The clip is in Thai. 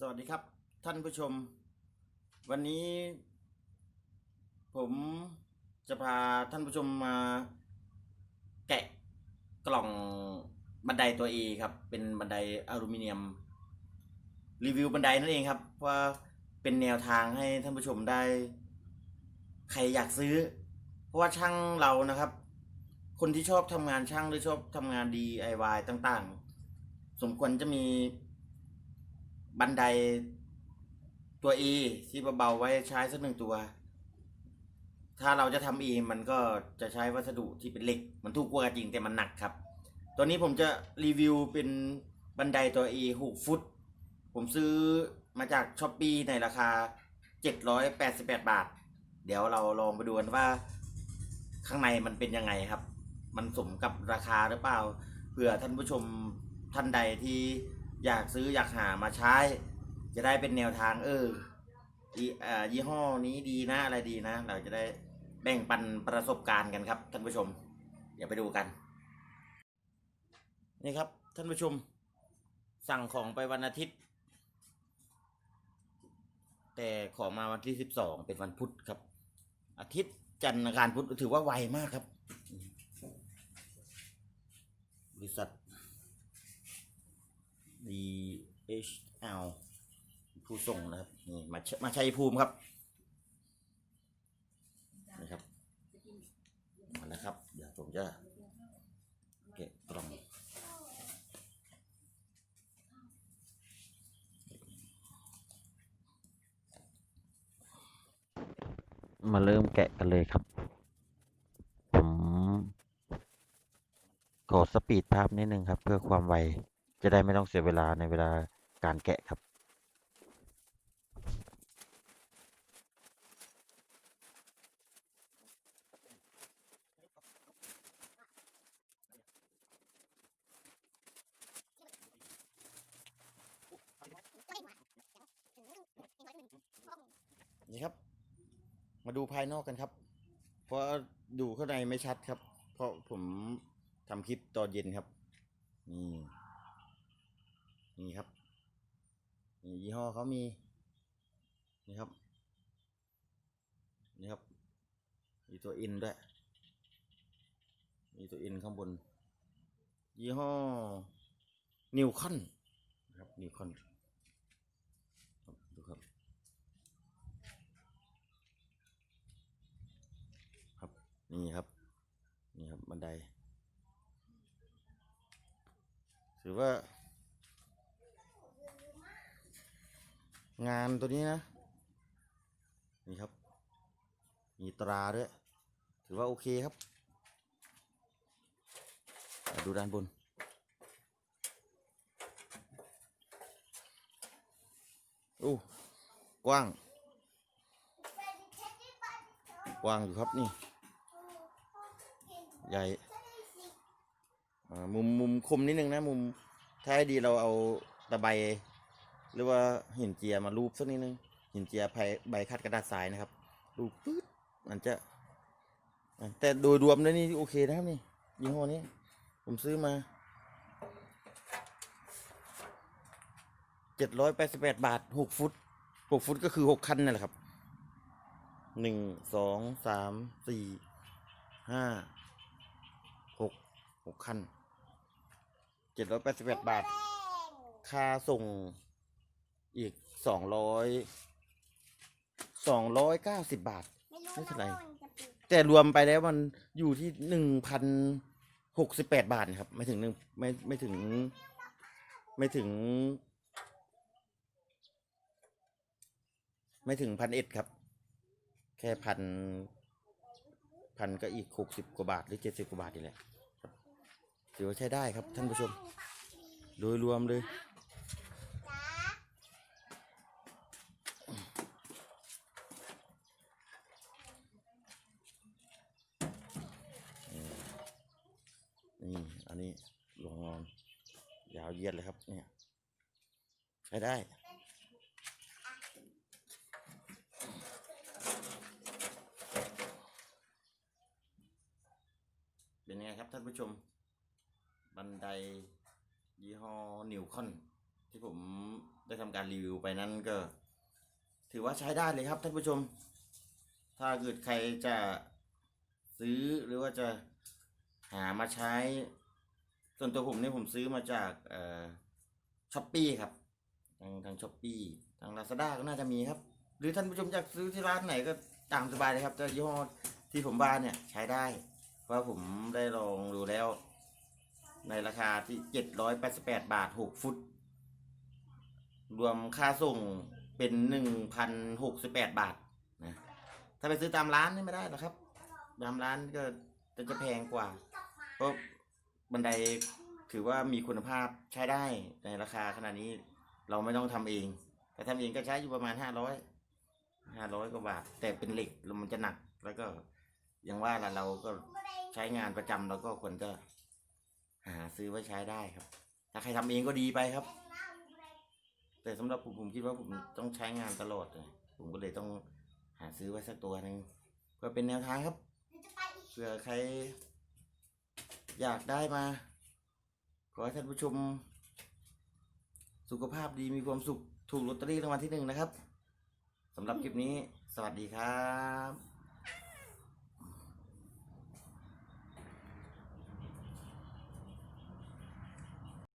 สวัสดีครับท่านผู้ชม วันนี้ ผมจะพาท่านผู้ชมมา แกะกล่องบันไดตัว A ครับ เป็นบันไดอลูมิเนียม รีวิวบันไดนั่นเองครับว่าเป็นแนวทางให้ท่านผู้ชมได้ ใครอยากซื้อ เพราะว่าช่างเรานะครับ คนที่ชอบทำงานช่างหรือชอบทำงาน DIY ต่างๆ สมควรจะมี บันไดตัว E ที่เบาๆไว้ใช้สักหนึ่งตัว ถ้าเราจะทำเอมันก็จะใช้วัสดุที่เป็นเหล็ก มันถูกกว่าจริงแต่มันหนักครับ ตัวนี้ผมจะรีวิวเป็นบันไดตัว E 6ฟุต ผมซื้อมาจากช้อปปีในราคา 788 บาท เดี๋ยวเราลองไปดูกันว่าข้างในมันเป็นยังไงครับ มันสมกับราคาหรือเปล่า เผื่อท่านผู้ชมท่านใดที่ อยากซื้ออยากหามาใช้ จะได้เป็นแนวทาง เออยี่ยี่ห้อนี้ดีนะอะไรดีนะ เราจะได้แบ่งปันประสบการณ์กันครับ ท่านผู้ชม เดี๋ยวไปดูกัน นี่ครับ ท่านผู้ชม สั่งของไปวันอาทิตย์ แต่ของมาวันที่สิบสองเป็นวันพุธครับ อาทิตย์จันทร์อังคารพุธถือว่าไวมากครับ บริษัท DHL ผู้ส่งนะครับนี่มาชมาชัยภูมิครับนี่ครับมาแล้วครับ เดี๋ยวผมจะเก็บกล่องมาเริ่มแกะกันเลยครับ ผมขอสปีดภาพนิดนึงครับ เพื่อความไว จะได้ไม่ต้องเสียเวลาในเวลาการแกะครับ นี่ครับ มาดูภายนอกกันครับ เพราะดูข้างในไม่ชัดครับ เพราะผมทำคลิปตอนเย็นครับ นี่ นี่ครับนี่ยี่ห้อเขามีนี่ครับนี่ครับ มีตัวอินด้วย มีตัวอินข้างบน ยี่ห้อนิวคอนครับนิวคอนดูครับครับนี่ครับนี่ครับบันไดถือว่า งานตัวนี้นะ นี่ครับ มีตราด้วย ถือว่าโอเคครับ ดูด้านบน โอ้ กว้าง กว้างอยู่ครับนี่ ใหญ่มุมมุมคมนิดนึงนะ มุมถ้าให้ดีเราเอาตะไบ หรือว่าหินเจียมารูปสักนิดนึงหินเจียใบใบคัดกระดาษทรายนะครับรูปปื๊ดมันจะอะแต่โดยรวมแล้วนี่โอเคนะครับนี่ยี่ห้อนี้ ผมซื้อมาเจ็ดร้อยแปดสิบแปดบาทหกฟุตหกฟุตก็คือหกคันนั่นแหละครับหนึ่งสองสามสี่ห้าหกหกคันเจ็ดร้อยแปดสิบแปดบาท ค่าส่ง อีกสองร้อยสองร้อยเก้าสิบบาท ไม่เท่าไหร่แต่รวมไปแล้วมันอยู่ที่หนึ่งพันหกสิบแปดบาทครับไม่ถึงหนึ่งไม่ไม่ถึง ไม่ถึง ไม่ถึงพันเอ็ดครับ แค่พันพันก็อีกหกสิบกว่าบาทหรือเจ็ดสิบกว่าบาทนี่แหละครับถือว่าใช้ได้ครับท่านผู้ชม โดยรวมเลย นี่อันนี้ลงนอน ยาวเยียดเลยครับ เนี่ย ใช้ได้เป็นไงครับท่านผู้ชม บันไดยี่ห้อนิวคอนที่ผมได้ทำการรีวิวไปนั้นก็ ถือว่าใช้ได้เลยครับท่านผู้ชม ถ้าเกิดใครจะซื้อหรือว่าจะ หามาใช้ ส่วนตัวผมเนี่ยผมซื้อมาจากเอ่อช้อปปี้ครับ ทางทางช้อปปี้ทางลาซาด้าก็น่าจะมีครับ หรือท่านผู้ชมอยากซื้อที่ร้านไหนก็ตามสบายเลยครับแต่ยี่ห้อที่ผมบ้านเนี่ยใช้ได้ เพราะผมได้ลองดูแล้ว ในราคาที่เจ็ดร้อยแปดสิบแปดบาทหกฟุต รวมค่าส่งเป็นหนึ่งพันหกสิบแปดบาทนะถ้าไปซื้อตามร้านนี่ไม่ได้หรอกครับ ตามร้านก็จะจะแพงกว่า เพราะบันไดถือว่ามีคุณภาพใช้ได้ในราคาขนาดนี้เราไม่ต้องทำเอง แต่ทำเองก็ใช้อยู่ประมาณห้าร้อยห้าร้อยกว่าบาท แต่เป็นเหล็กแล้วมันจะหนัก แล้วก็อย่างว่าละเราก็ใช้งานประจำเราก็ควรจะหาซื้อไว้ใช้ได้ครับ ถ้าใครทำเองก็ดีไปครับ แต่สำหรับผมผมคิดว่าผมต้องใช้งานตลอดเลยผมก็เลยต้องหาซื้อไว้สักตัวหนึ่งเพื่อเป็นแนวทางครับเผื่อใคร อยากได้มา ขอให้ท่านผู้ชม สุขภาพดีมีความสุข ถูกลอตเตอรี่รางวัลที่หนึ่งนะครับสำหรับคลิปนี้ สวัสดีครับ